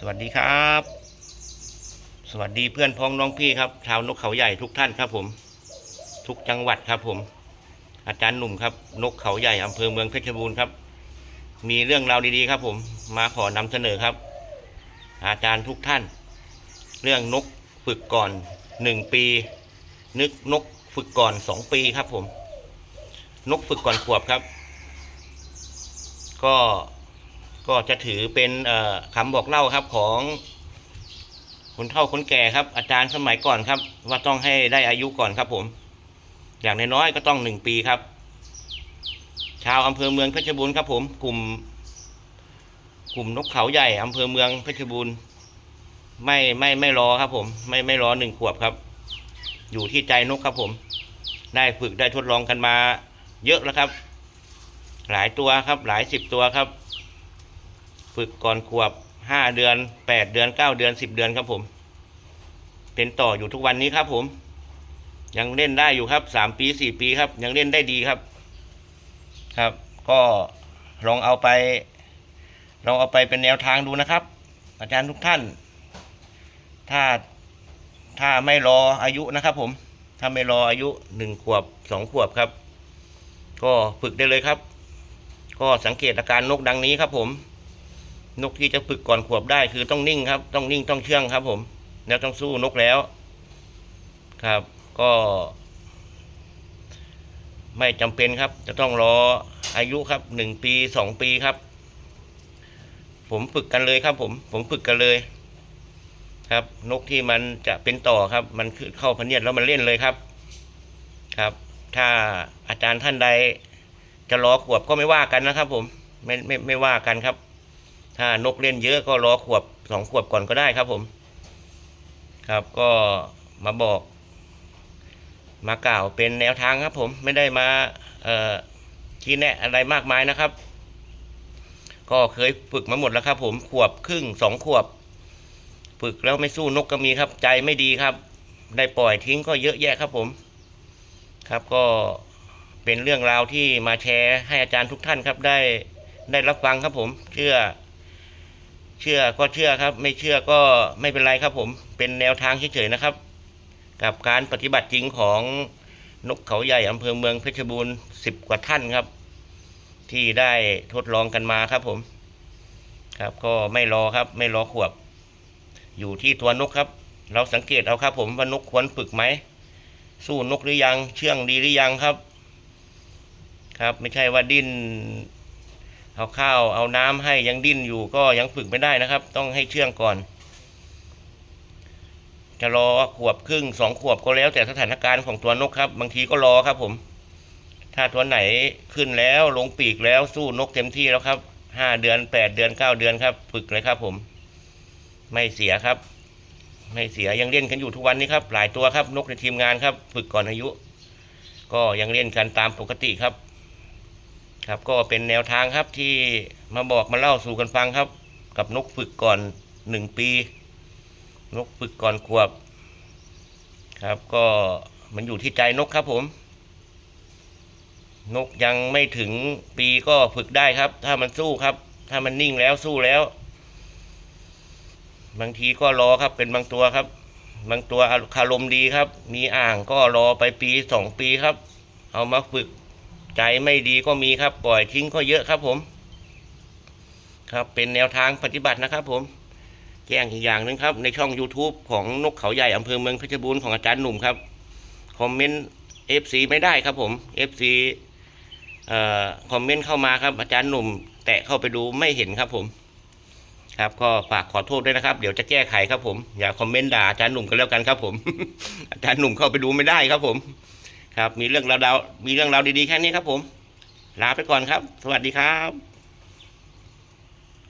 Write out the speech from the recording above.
สวัสดีครับ สวัสดีเพื่อนพ้องน้องพี่ครับ ชาวนกเขาใหญ่ทุกท่านครับผม ทุกจังหวัดครับผม อาจารย์หนุ่มครับ นกเขาใหญ่อำเภอเมืองเพชรบูรณ์ครับ มีเรื่องราวดีๆครับผม มาขอนำเสนอครับ อาจารย์ทุกท่าน เรื่องนกฝึกก่อนหนึ่งปี นึกนกฝึกก่อนสองปีครับผม นกฝึกก่อนขวบครับ ก็ ก็จะถือเป็นคำบอกเล่าครับของคนเฒ่าคนแก่ครับ อาจารย์สมัยก่อนครับ ว่าต้องให้ได้อายุก่อนครับผม อย่างน้อยๆก็ต้องหนึ่งปีครับ ชาวอำเภอเมืองเพชรบูรณ์ครับ ผม กลุ่ม กลุ่มนกเขาใหญ่อำเภอเมืองเพชรบูรณ์ไม่ไม่ไม่รอครับ ผม ไม่ไม่รอหนึ่งขวบครับ อยู่ที่ใจนกครับ ผม ได้ฝึกได้ทดลองกันมา เยอะแล้วครับ หลายตัวครับ หลายสิบตัวครับ ฝึกก่อนขวบห้าเดือนแปดเดือนเก้าเดือนสิบเดือนครับผม เป็นต่ออยู่ทุกวันนี้ครับผม ยังเล่นได้อยู่ครับสามปีสี่ปีครับ ยังเล่นได้ดีครับ ครับ ก็ลองเอาไปลองเอาไปเป็นแนวทางดูนะครับ อาจารย์ทุกท่าน ถ้าถ้าไม่รออายุนะครับ ผม ถ้าไม่รออายุหนึ่งขวบสองขวบครับ ก็ฝึกได้เลยครับ ก็สังเกตอาการนกดังนี้ครับผม นกที่จะฝึกก่อนขวบได้คือต้องนิ่งครับ ต้องนิ่งต้องเชื่องครับ ผม แล้วต้องสู้นกแล้ว ครับ ก็ ไม่จำเป็นครับ จะต้องรออายุครับหนึ่งปีสองปีครับ ผมฝึกกันเลยครับ ผม ผมฝึกกันเลย ครับ นกที่มันจะเป็นต่อครับ มันคือเข้าพเนียดแล้วมันเล่นเลยครับ ครับ ถ้าอาจารย์ท่านใด จะรอขวบก็ไม่ว่ากันนะครับ ผม ไม่ไม่ไม่ว่ากันครับ ถ้านกเล่นเยอะก็รอขวบสองขวบก่อนก็ได้ครับผม ครับก็มาบอก มากล่าวเป็นแนวทางครับผมไม่ได้มาชี้แนะอะไรมากมายนะครับ ก็เคยฝึกมาหมดแล้วครับ ผมขวบครึ่งสองขวบ ฝึกแล้วไม่สู้นกก็มีครับ ใจไม่ดีครับ ได้ปล่อยทิ้งก็เยอะแยะครับผม ครับก็เป็นเรื่องราวที่มาแชร์ให้อาจารย์ทุกท่านครับได้ได้รับฟังครับผมเชื่อ เชื่อก็เชื่อครับ ไม่เชื่อก็ไม่เป็นไรครับผมเป็นแนวทางเฉยๆนะครับ กับการปฏิบัติจริงของนกเขาใหญ่อำเภอเมืองเพชรบูรณ์สิบกว่าท่านครับ ที่ได้ทดลองกันมาครับผม ครับก็ไม่รอครับ ไม่รอขวบ อยู่ที่ตัวนกครับ เราสังเกตเอาครับ ผมว่านกควรฝึกไหมสู้นกหรือยัง เชื่องดีหรือยังครับ ครับ ไม่ใช่ว่าดิ้น เอาข้าวเอาน้ำให้ยังดิ้นอยู่ก็ยังฝึกไม่ได้นะครับ ต้องให้เชื่องก่อน จะรอขวบครึ่งสองขวบก็แล้วแต่สถานการณ์ของตัวนกครับ บางทีก็รอครับผม ถ้าตัวไหนขึ้นแล้วลงปีกแล้วสู้นกเต็มที่แล้วครับห้าเดือนแปดเดือนเก้าเดือนครับ ฝึกเลยครับผม ไม่เสียครับ ไม่เสียยังเล่นกันอยู่ทุกวันนี้ครับ หลายตัวครับ นกในทีมงานครับ ฝึกก่อนอายุ ก็ยังเล่นกันตามปกติครับ ครับก็เป็นแนวทางครับที่มาบอกมาเล่าสู่กันฟังครับ กับนกฝึกก่อนหนึ่งปี นกฝึกก่อนขวบ ครับก็มันอยู่ที่ใจนกครับผม นกยังไม่ถึงปีก็ฝึกได้ครับ ถ้ามันสู้ครับ ถ้ามันนิ่งแล้วสู้แล้ว บางทีก็รอครับเป็นบางตัวครับ บางตัวคารมดีครับ มีอ่างก็รอไปปีสองปีครับ เอามาฝึก ใจไม่ดีก็มีครับปล่อยทิ้งก็เยอะครับผม ครับเป็นแนวทางปฏิบัตินะครับ ผม แจ้งอีกอย่างหนึ่งครับ ในช่อง YouTube ของนกเขาใหญ่อำเภอเมืองเพชรบูรณ์ของอาจารย์หนุ่มครับคอมเมนต์ FC ไม่ได้ครับผม FC เอ่อคอมเมนต์เข้ามาครับ อาจารย์หนุ่ม แตะเข้าไปดูไม่เห็นครับผม ครับก็ฝากขอโทษด้วยนะครับ เดี๋ยวจะแก้ไขครับผมอย่าคอมเมนต์ด่าอาจารย์หนุ่มกันแล้วกันครับผม อาจารย์หนุ่มเข้าไปดูไม่ได้ครับผม ครับ มีเรื่องราวๆมีเรื่องราวดีๆแค่นี้ครับผม ลาไปก่อนครับ สวัสดีครับ